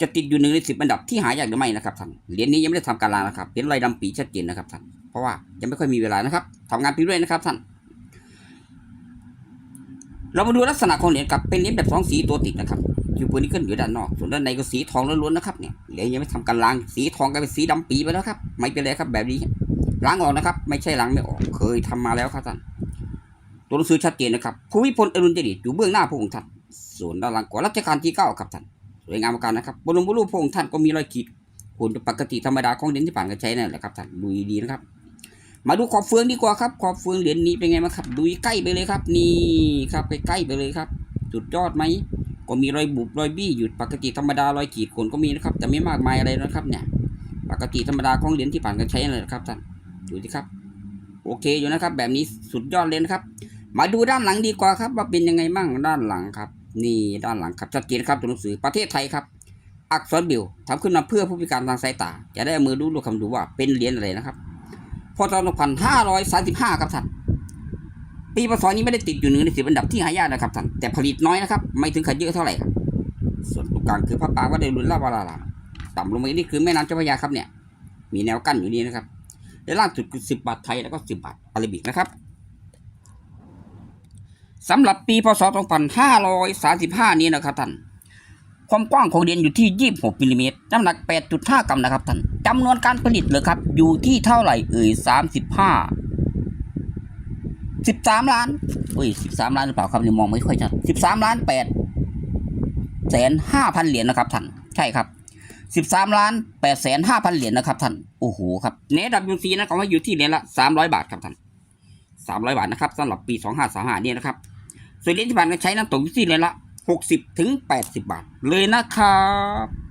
จะติดอยู่หนึ่งในสิบอันดับที่หายากหรือไม่นะครับท่านเหรียญนี้ยังไม่ได้ทำการล้างนะครับเป็นรอยดำปีชัดเจนนะครับท่านเพราะว่ายังไม่ค่อยมีเวลานะครับทำงานไปเรื่อยนะครับท่านเรามาดูลักษณะของเหรียญครับเป็นเหรียญแบบสองสีตัวติดนะครับอยู่บนนี้ขึ้นอยู่ด้านนอก ส่วนด้านในก็สีทองล้วนๆนะครับเนี่ยเหรียญยังไม่ทำการล้างสีทองกลายเป็นสีดำปีไปแล้วครับไม่เป็นไรครับแบบนี้ล้างออกนะครับ ไม่ใช่ล้างไม่ออก เคยทำมาแล้วครับท่านตัวหนังสือชัดเจนนะครับภูมิพลอดุลยเดชอยู่เบื้องหน้าพระองค์ท่านส่วนด้านหลังของรัชกาลที่เก้าครับท่าน สวยงามประการนะครับบนบนรูปพระองค์ท่านก็มีรอยขีดขูดปกติธรรมดาของเหรียญที่ผ่านการใช้นั่นแหละครับท่านดูดีนะครับ มาดูขอบเฟืองดีกว่าครับ ขอบเฟืองเหรียญนี้เป็นไงบ้าครับ ดูใกล้ไปเลยครับ นี่ครับไปใกล้ไปเลยครับ สุดยอดไหมก็มีรอยบุบรอยบี้อยู่ปกติธรรมดารอยขีดข่วนก็มีนะครับ แต่ไม่มากมายอะไรนะครับ เนี่ย ปกติธรรมดาของเหรียญที่ผ่านการใช้นั่นแหละครับท่านดูสิครับ โอเคอยู่นะครับ แบบนี้สุดยอดเลยนะครับ มาดูด้านหลังดีกว่าครับ ว่าเป็นยังไงบ้างด้านหลังครับ นี่ด้านหลังครับชัดเจนครับตัวหนังสือประเทศไทยครับ อักษรบิลทำขึ้นมาเพื่อผู้พิการทางสายตา จะได้เอามือดูดูคำดูว่าเป็นเหรียญอะไรนะครับพศ2535 ครับท่านปีพศนี้ไม่ได้ติดอยู่หนึ่งในสิบอันดับที่หายากนะครับท่านแต่ผลิตน้อยนะครับ ไม่ถึงขัดเยอะเท่าไหร่ครับส่วนตรงกลางคือพระปรางวัดเดรุนลาวาลารามต่ำลงมาอีกนี่คือแม่น้ำเจ้าพระยาครับเนี่ย มีแนวกั้นอยู่นี่นะครับและล่างสุดคือสิบบาทไทยแล้วก็สิบบาทอาราบิกนะครับ สำหรับปีพศ 2535 นี้นะครับท่าน ความกว้างของเหรียญอยู่ที่ 26มิลลิเมตร น้ำหนัก 8.5 กรัมนะครับท่านจำนวนการผลิตเลยครับ อยู่ที่เท่าไหร่เอ่ย 35 13 ล้านเอ้ย 13 ล้านหรือเปล่าครับนี่มองไม่ค่อยชัด 13 ล้าน8แสน5พันเหรียญนะครับท่าน ใช่ครับ13ล้าน8แสน5พันเหรียญนะครับท่าน โอ้โหครับเนดับยูซีนะเขาว่าอยู่ที่เหรียญละ300บาทครับท่าน300บาทนะครับสำหรับปี2535เนี่ยนะครับ ส่วนเหรียญที่ผ่านการใช้นั้นตกอยู่ที่เหรียญละ60ถึง80บาทเลยนะครับ